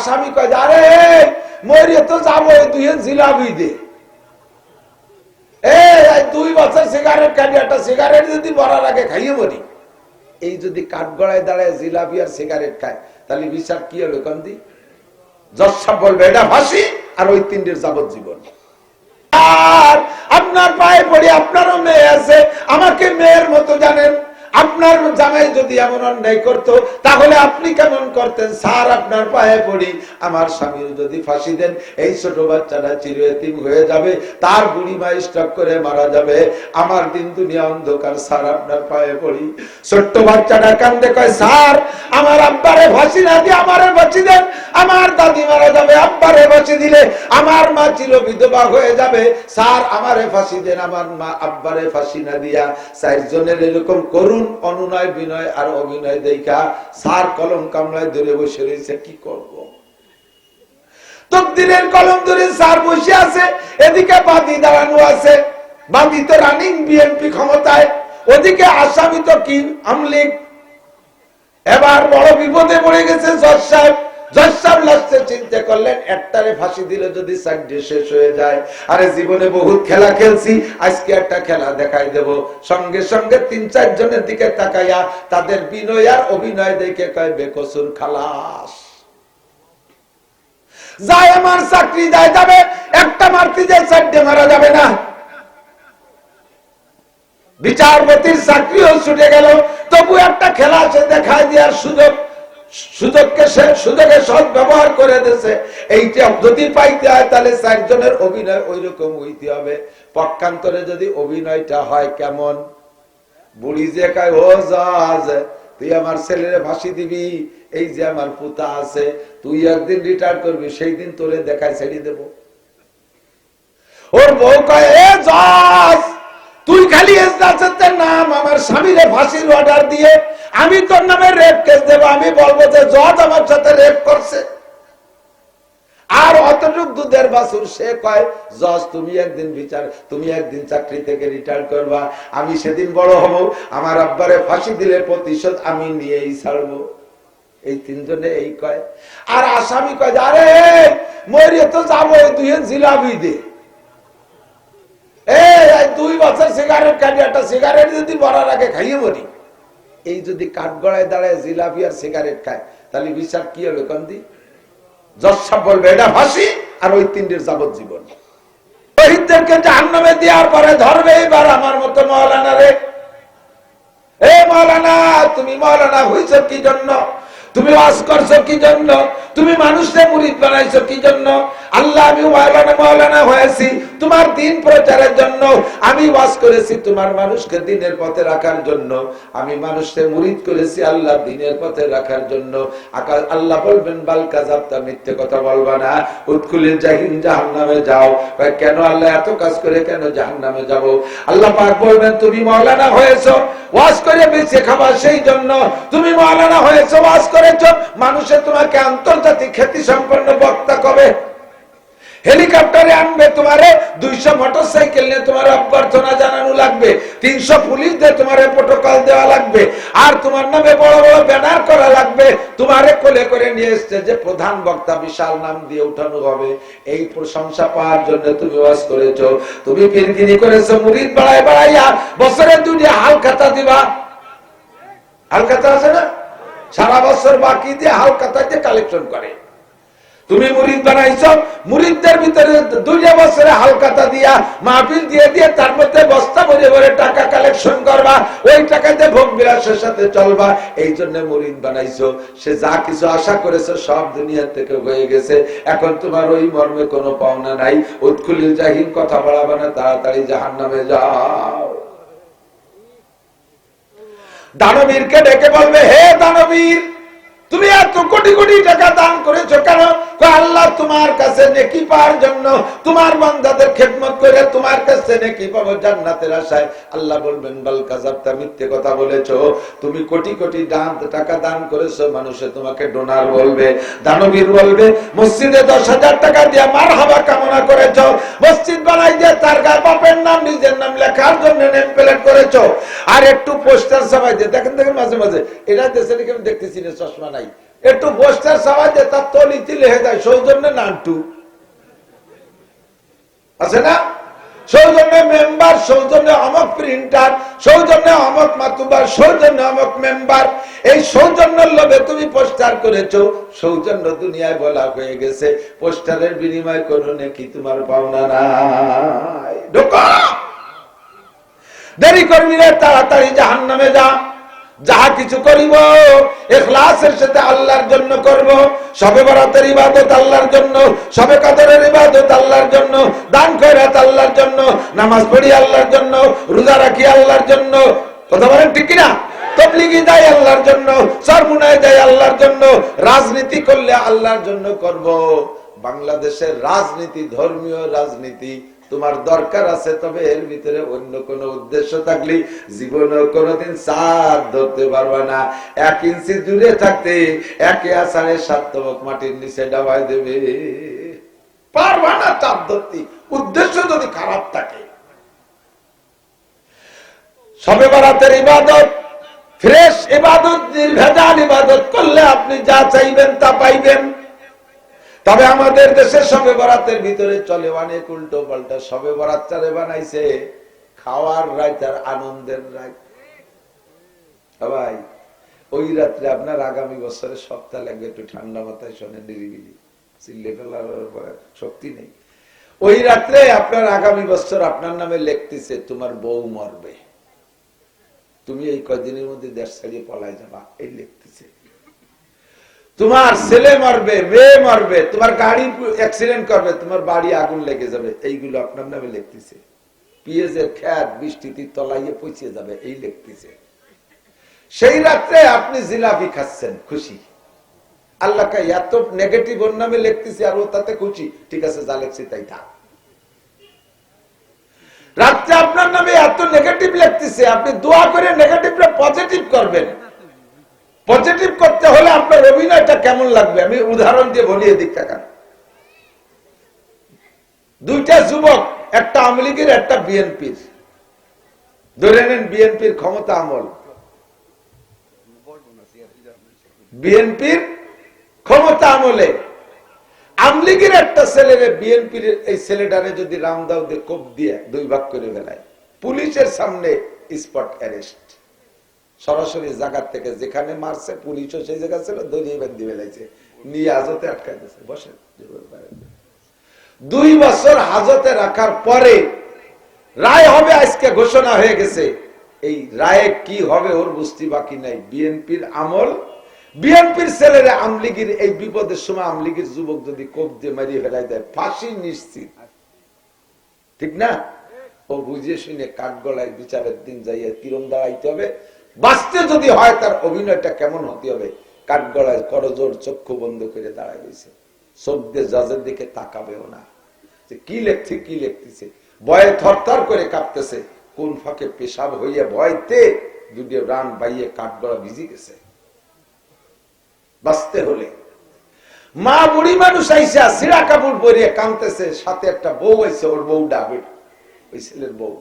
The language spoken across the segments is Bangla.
আসামি কয় আরে মরিয়ে তো যাব তুই জিলাবি দে। দুই বছর সিগারেট খালি একটা সিগারেট যদি মরার আগে খাইয়ে মরি। এই যদি কাঠগড়ায় দাঁড়ায় জিলাপি আর সিগারেট খায়, তাহলে বিচার কি হলো কান্দি জজ বলবে, এটা ফাঁসি আর ওই তিনটের যাবজ্জীবন আর আপনার পায়ে পড়ি, আপনারও মেয়ে আছে, আমাকে মেয়ের মতো জানেন জামাই যদি এমন অন্যায় করতো, তাহলে আপনি কেমন করতেন? স্যার, আপনার পায়ে পড়ি। আমার স্বামীর যদি ফাঁসি দেন, এই ছোট বাচ্চাটা চিরএতিম হয়ে যাবে, তার বুড়ি মা স্টক করে মারা যাবে। আমার দিন দুনিয়া অন্ধকার, স্যার, আপনার পায়ে পড়ি। ছোট্ট বাচ্চাটা কান্দে কয়, স্যার, আমার আব্বারে ফাঁসি না দিয়ে আমারে বাঁচি দেন। আমার দাদি মারা যাবে, আব্বারে বাঁচি দিলে আমার মা চির বিধবা হয়ে যাবে। স্যার, আমারে ফাঁসি দেন, আমার মা আব্বারে ফাঁসি না দিয়া। চারজনের এরকম করুন অনুনয় বিনয় আর অভিনয় দেখা সার কলম কামলায় ধরে বসে রয়েছে, কি করব। তকদিরের কলম ধরে সার বসে আছে, এদিকে বাদি দাঁড়ানো আছে। বাদি তো রানিং বিএনপি ক্ষমতায়, ওদিকে আসামি তো কি? আমলিগ এবার বড় বিপদে পড়ে গেছে জজ সাহেব। চিন্তা করলেন, একটারে ফাঁসি দিলে যদি সাইডে শেষ হয়ে যায়। আরে জীবনে বহুত খেলা খেলছি, আজকে একটা খেলা দেখাই দেব। সঙ্গে সঙ্গে তিন দিকে তাকাইয়া তাদের বিনয় আর অভিনয় দেখে কয়, বেকসুর খালাস। যায় আমার চাকরি, যায় যাবে, একটা মারতে যায় চারটে মারা যাবে না। বিচারপতির চাকরিও ছুটে গেল, তবু একটা খেলা আছে দেখায় দেওয়ার সুযোগ। পক্ষান্তরে যদি অভিনয়টা হয় কেমন? বুড়ি যে কায়, ও তুই আমার ছেলের ফাঁসি দিবি, এই যে আমার পুতা আছে, তুই একদিন রিটায়ার করবি, সেই দিন তোরে দেখায় ছেড়ে দেব। ওর বউ কয় খালি এসদাসের নাম আমার স্বামীরে ফাঁসির অর্ডার দিয়ে। আমি তোর নামে রেপ কেস দেবো। আমি বলব যে জজ আমার সাথে রেপ করছে। আর অতটুক দুধের বাসুর সে কয়, জজ, তুমি একদিন বিচার, তুমি একদিন চাকরি থেকে রিটায়ার করবা। আমি সেদিন বড় হব। আমার আব্বারে ফাঁসি দিলে প্রতিশোধ আমি নিয়েই ছাড়বো। এই তিনজনে এই কয়। আর আসামি কয় আরে, মরিয়ে তো যাব দুই জিলাবি দে। দুই বছর সিগারেট খালি একটা সিগারেট যদি মরার আগে খাইয়ে মরি। এই যদি কাঠগড়ায় দাঁড়ায় জিলাপি আর সিগারেট খায়, তাহলে বিচার কি হবে কন্দি জসাব বলবে, এটা ফাঁসি আর ওই তিনটির যাবজ্জীবন। শহীদদেরকে জাহান্নামে দেওয়ার পরে ধরবে এবার আমার মতো মৌলানা রে। এ মৌলানা, তুমি মৌলানা হইছ কি জন্য? তুমি ওয়াজ করছ কি জন্য? তুমি মানুষকে মুরিদ বানাইছো কি জন্য? আল্লাহ, আমি মৌলানা মৌলানা হয়েছি। তোমার দিন প্রচারের জন্য আমি ওয়াজ করেছি তোমার মানুষকে দিনের পথে রাখার জন্য। আমি মানুষকে মুরিদ করেছি আল্লাহ দিনের পথে রাখার জন্য। আকা- আল্লাহ বলবেন মিথ্যে কথা বলবা না। জাহিন যাও। কেন আল্লাহ এত কাজ করে কেন যাব? আল্লাহ পাক বলবেন, তুমি মৌলানা হয়েছো, ওয়াজ করে বেঁচে সেই জন্য। তুমি মৌলানা হয়েছো, ওয়াজ করেছ, মানুষে তোমাকে আন্তর্জাতিক খ্যাতি সম্পন্ন বক্তা কবে? হেলিকপ্টারে আনবে তোমারে, দুইশো মোটর সাইকেল নিয়ে তোমার অভ্যর্থনা জানানো লাগবে, তিনশো পুলিশ দিয়ে তোমার প্রোটোকল দেওয়া লাগবে, আর তোমার নামে বড় বড় ব্যানার করা লাগবে। তোমারে কোলে করে নিয়ে এসছে যে প্রধান বক্তা বিশাল নাম দিয়ে উঠানো হবে। এই প্রশংসা পাওয়ার জন্য তুমি ওয়াজ করেছ। তুমি ফিরকিনি করেছ মুরিদ বাড়াই বাড়াইয়া বছরে দুটি হাল খাতা দিবা। হাল খাতা আছে না? সারা বছর বাকি দিয়ে হাল খাতা দিয়ে কালেকশন করে। তুমি মুরিদ বানাইছ মুরিদদের ভিতরে দুইটা বছরে হালকাতা দিয়া মাহফিল দিয়ে দিয়ে তার মধ্যে বস্তা ভরে ভরে টাকা কালেকশন করবা, ওই টাকাতে ভোগ বিলাসের সাথে চলবা। এই জন্য মুরিদ বানাইছো। সে যা কিছু আশা করেছে সব দুনিয়া থেকে হয়ে গেছে। এখন তোমার ওই মর্মে কোনো পাওনা নাই। উৎকুলিল জাহিন কথা বাড়াবে না, তাড়াতাড়ি জাহান নামে যাও। দানবীরকে ডেকে বলবে, হে দানবীর তুমি এত কোটি কোটি টাকা দান করেছ কেন? আল্লাহ তোমার কাছে নেকি পাওয়ার জন্য তোমার বান্দাদের খেদমত করে তোমার কাছে নেকি পাবো জান্নাতের আশায়। আল্লাহ বলবেন, বাল কাজাবতা মিথ্যে কথা বলেছ। তুমি কোটি কোটি দান, টাকা দান করেছ, মানুষে তোমাকে ডোনার বলবে, দানবীর বলবে, মসজিদে দশ হাজার টাকা দিয়ে মার হাবা কামনা করেছ, মসজিদ তার বাপের নাম, নিজের নাম লেখার জন্য নেম আর একটু পোস্টার সবাই দিয়ে। দেখেন দেখেন, মাঝে মাঝে। এরা দেশে দেখে আমি দেখতেছি না, চশমা নাই। একটু পোস্টার সাহায্যে তার তলিতে লেহে যায়। সৌজন্য নানটু। আছে না? সৌজন্য মেম্বার সৌজন্যে অমক প্রিন্টার সৌজন্যে অমক মাতুবার, সৌজন্যে অমক মেম্বার এই সৌজন্য লোভে তুমি পোস্টার করেছ, সৌজন্য দুনিয়ায় বলা হয়ে গেছে। পোস্টারের বিনিময় করো নাকি তোমার পাওনা নাই। ঢোকা! দেরি করবি রে, তাড়াতাড়ি জাহান নামে যা। যাহা কিছু করিব, এখলাসের সাথে আল্লাহর জন্য করব, সবে বরাতের ইবাদত আল্লাহর জন্য, সবে কাদরের ইবাদত আল্লাহর জন্য, দান খয়রাত আল্লাহর জন্য, নামাজ পড়ি আল্লাহর জন্য, রোজা রাখি আল্লাহর জন্য। কথা বলেন ঠিক কিনা? তবলিগি দেয় আল্লাহর জন্য, সরমুনায় দেয় আল্লাহর জন্য, রাজনীতি করলে আল্লাহর জন্য করব। বাংলাদেশের রাজনীতি, ধর্মীয় রাজনীতি তোমার দরকার আছে, তবে এর ভিতরে অন্য কোন উদ্দেশ্য থাকলে জীবনে কোনোদিন চাঁদ ধরতে পারবা না। এক ইঞ্চি দূরে থাকতে একে আষাঢ়ে সাতমক মাটির নিচে ডাবাই দেবে। পারবা না চাঁদ ধরতে, উদ্দেশ্য যদি খারাপ থাকে। সবে বরাতের ইবাদত, ফ্রেশ ইবাদত, নির্ভেজাল ইবাদত করলে আপনি যা চাইবেন তা পাইবেন। তবে আমাদের দেশে সবে বরাতের ভিতরে চলে অনেক উল্টো পাল্টা। সবে বরাত চালে বানাইছে খাওয়ার রাত আর আনন্দের রাত। ভাই, ওই রাত্রে আপনার আগামী বছরে সপ্তাহ লাগবে একটু ঠান্ডা মাথায় শোনে নিরিবিলি। চিল্লে ফেলার শক্তি নেই। ওই রাত্রে আপনার আগামী বছর আপনার নামে লিখতেছে, তোমার বউ মরবে। তুমি এই কয়দিনের মধ্যে দেশ ছাড়িয়ে পলায় যাবা, এই লিখতেছে। তোমার ছেলে মারবে, মেয়ে মারবে, তোমার গাড়ি অ্যাক্সিডেন্ট করবে, তোমার বাড়ি আগুন লেগে যাবে। এইগুলো আপনার নামে লিখতেছে। পিএজের খ্যাত বৃষ্টিতে তলাইয়ে পৌঁছে যাবে, এই লিখতেছে। সেই রাত্রে আপনি জিলাপি খাচ্ছেন, খুশি। আল্লাহকে এত নেগেটিভ ওর নামে লিখতেছি আর ও তাতে খুশি। ঠিক আছে, যা লিখছি তাই থাক। রাত্রে আপনার নামে এত নেগেটিভ লিখতেছে, আপনি দোয়া করে নেগেটিভটা পজিটিভ করবেন। পজিটিভ করতে হলে আপনার অভিনয়টা কেমন লাগবে? আমি উদাহরণ দিয়ে বলি এদিক টাকান দুইটা যুবক, একটা আওয়ামী একটা বিএনপির। ধরে নেন বিএনপির ক্ষমতা আমল। বিএনপির ক্ষমতা আমলে আমলিগের একটা ছেলেরে বিএনপির এই ছেলেটারে যদি রামদাও দিয়ে কোপ দিয়ে দুই ভাগ করে ফেলায়, পুলিশের সামনে স্পট অ্যারেস্ট। সরাসরি জায়গার থেকে যেখানে মারছে, পুলিশও সেই জায়গা ছিল দড়িয়ে বান্ধি ফেলাইছে নিয়ে হাজতে আটকাই দিয়েছে বসে দুই বছর হাজতে রাখার পরে রায় হবে, আজকে ঘোষণা হয়ে গেছে। এই রায়ে কি হবে ওর বুঝতে বাকি নাই। বিএনপির আমল, বিএনপির ছেলেরা আমলিগির এই বিপদের সময় আমলিগির যুবক যদি কোপ দিয়ে মারিয়ে ফেলাই দেয়, ফাঁসি নিশ্চিত। ঠিক না? ও বুঝিয়ে শুনে কাঠ গলায় বিচারের দিন যাইয়া তিরম দাঁড়াইতে হবে। বাঁচতে যদি হয়, তার অভিনয়টা কেমন হতে হবে? কাঠ গলায় করজোর চক্ষু বন্ধ করে দাঁড়ায় রয়েছে। চোখ জজের দিকে তাকাবেও না। কি লেখছে, কি লেখতেছে? ভয়ে থরথর করে কাঁপতেছে। কোন ফাঁকে পেশাব হইয়া ভয়তে দুটি রান বাইয়ে কাঠ গলা ভিজি গেছে। বাঁচতে হলে। মা বুড়ি মানুষ আইসা সিরা কাপড় পরিয়ে কাঁদতেছে। সাথে একটা বউ আইসে, ওর বউ ডাবে ওই ছেলের বউ।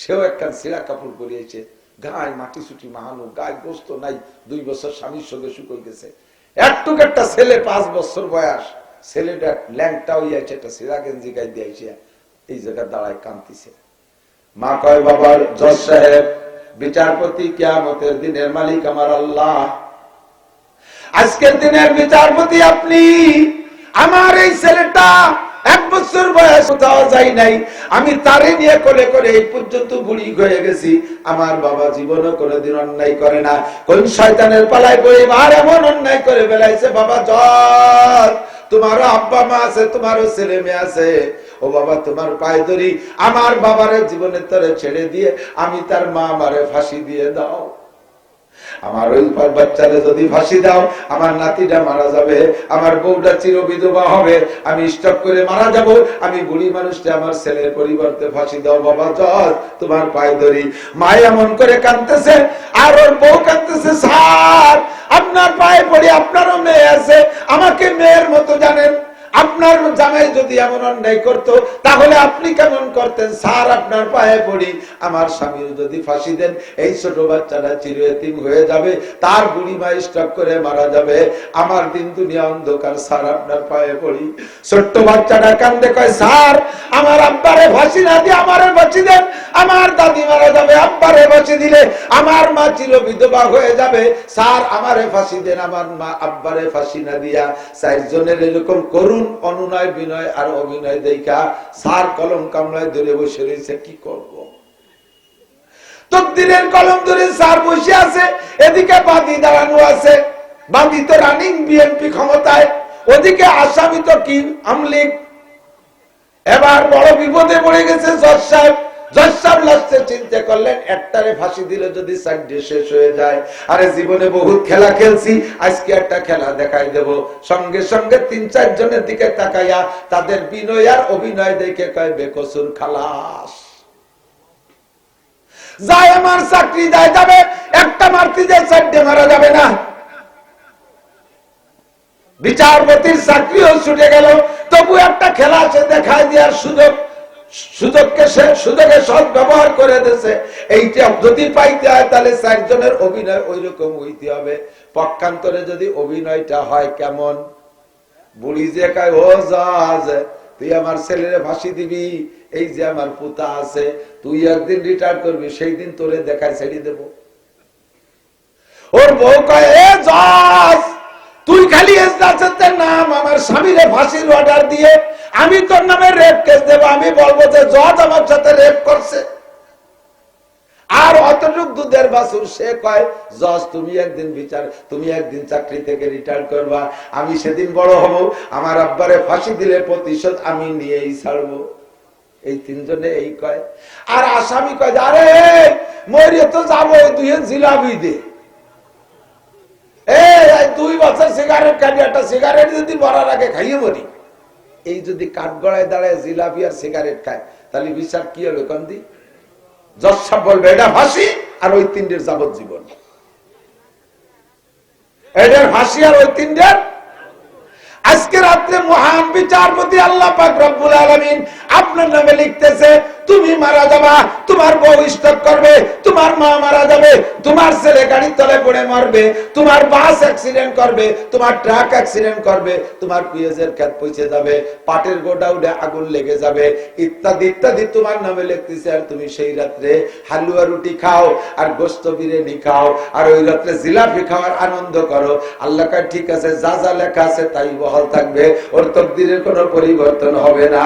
সেও একটা সিরা কাপড় পরিয়েছে। গায়ে মাটি সুটি মাহানো গায়ে গোস্ত নাই, দুই বছর স্বামীর সঙ্গে শুকল গেছে। একটুক একটা ছেলে, পাঁচ বছর বয়স ছেলেটা ল্যাংটা হইয়াছে, একটা সিরা গেঞ্জি গাই দিয়েছে এই জায়গা দাঁড়ায় কান্তিছে মা কয় বাবার জজ সাহেব, বিচারপতি কেয়ামতের দিনের মালিক আমার আল্লাহ। আজকের দিনের বিচারপতি আপনি, আমার এই ছেলেটা এক বছর বয়স কোথাও যাই নাই। আমি তারে নিয়ে করে এই পর্যন্ত বুড়ি হয়ে গেছি। আমার বাবা কোনোদিন অন্যায় করে না। কোন শয়তানের পালায় পরিবার এমন অন্যায় করে বেলাইছে বাবা জল তোমারও আব্বা মা আছে, তোমারও ছেলে মেয়ে আছে। ও বাবা, তোমার পায়ে ধরি। আমার বাবারে জীবনের তরে ছেড়ে দিয়ে আমি তার মা আমারে ফাঁসি দিয়ে দাও। আমার ওই বাচ্চারে যদি ফাঁসি দাও, আমার নাতিটা মারা যাবে, আমার বউটা চির বিধবা হবে, আমি স্টক করে মারা যাব, আমি বুড়ি মানুষটা আমার ছেলের পরিবর্তে ফাঁসি দাও, বাবা জজ তোমার পায়ে ধরি। মা এমন করে কাঁদতেছে, আর ওর বউ কাঁদতেছে, স্যার, আপনার পায়ে পড়ি আপনারও মেয়ে আছে, আমাকে মেয়ের মতো জানেন। আপনার জামাই যদি এমন অন্যায় করতো, তাহলে আপনি কেমন করতেন? স্যার, আপনার পায়ে পড়ি। আমার স্বামীর যদি ফাঁসি দেন, এই ছোট বাচ্চাটা চিরএতিম হয়ে যাবে। তার বুড়ি মা স্টক করে মারা যাবে। আমার দিন দুনিয়া অন্ধকার, স্যার, আপনার পায়ে পড়ি। ছোট্ট বাচ্চাটা কান্দে, কয়, স্যার, আমার আব্বারে ফাঁসি না দিয়ে আমারে বাঁচি দেন। আমার দাদি মারা যাবে, আব্বারে বাঁচি দিলে আমার মা চির বিধবা হয়ে যাবে। স্যার, আমারে ফাঁসি দেন, আমার মা আব্বারে ফাঁসি না দিয়া। চারজনের এরকম করুন অনুনয়, বিনয় আর অভিনয় দেখা সার কলম কামলায় ধরে বসে রয়েছে, কি করব। তকদিরের কলম ধরে সার বসে আছে, এদিকে বাদি দাঁড়ানো আছে। বাদি তো রানিং বিএনপি ক্ষমতায়, ওদিকে আসামি তো কি? আমলিক। এবার বড় বিপদে পড়ে গেছে জজ সাহেব। চিন্তা করলেন, একটারে ফাঁসি দিলে যদি শেষ হয়ে যায়। আরে জীবনে বহুত খেলা খেলছি, আজকে একটা খেলা দেখাই দেব। সঙ্গে সঙ্গে তিন দিকে তাকাইয়া তাদের বিনয় আর অভিনয় দেখে কয় বেকসুর খালাস। যায় আমার চাকরি, যায় যাবে, একটা মারা যাবে না। বিচারপতির চাকরিও ছুটে গেল, তবু একটা খেলা আছে দেখায় দেওয়ার সুযোগ। সুযোগকে সে সুযোগে সৎ ব্যবহার করে দিয়েছে। এইটা যদি পাইতে হয়, তাহলে চারজনের অভিনয় ওই রকম হইতে হবে। পক্ষান্তরে যদি অভিনয়টা হয় কেমন? বুড়ি যে কায়, ও জাজ, তুই আমার ছেলের দিবি, এই যে আমার পুতা আছে, তুই একদিন রিটায়ার করবি সেই দিন তোরে দেখায় ছেড়ে দেব। ওর বউ কয়, এ তুই খালি নাম আমার স্বামীরে ফাঁসির অর্ডার দিয়ে আমি তোর নামে রেপ কেস দেবো, আমি বলব যে জজ আমার সাথে রেপ করছে। আর অতটুক দুধের বাসুর সে কয়, জজ, তুমি একদিন বিচার, তুমি একদিন চাকরি থেকে রিটায়ার করবা। আমি সেদিন বড় হব, আমার আব্বারে ফাঁসি দিলে প্রতিশোধ আমি নিয়েই ছাড়বো। এই তিনজনে এই কয়। আর আসামি কয় আরে, মরিয়ে তো যাব দুই জিলাপি দে। এই দুই বছর সিগারেট খাবি, একটা সিগারেট যদি মরার আগে খাইয়ে মরি। এই যদি কাঠগড়ায় দাঁড়ায় জিলাপি আর সিগারেট খায়, তাহলে বিচার কি হবে কন্দি? জসাব বলবে, এটা ফাঁসি আর ওই তিনটের যাবজ্জীবন। এটার ফাঁসি আর ওই তিনটের? আজকে রাত্রে মহান বিচারপতি আল্লাহ পাক রব্বুল আলামিন আপনার নামে লিখতেছে তুমি মারা যাবা, তোমার বউ স্টক করবে, তোমার মা মারা যাবে, তোমার ছেলে গাড়ির তলে পড়ে মরবে, তোমার বাস অ্যাক্সিডেন্ট করবে, তোমার ট্রাক অ্যাক্সিডেন্ট করবে, তোমার পিএজের ক্ষেত পৌঁছে যাবে, পাটের গোডাউনে আগুন লেগে যাবে, ইত্যাদি ইত্যাদি তোমার নামে লিখতেছে, আর তুমি সেই রাত্রে হালুয়া রুটি খাও, আর গোস্ত বিরিয়ানি খাও, আর ওই রাত্রে জিলাপি খাওয়ার আনন্দ করো। আল্লাহ ঠিক আছে, যা যা লেখা আছে তাই বহাল থাকবে, ওর তকদিরের কোনো পরিবর্তন হবে না।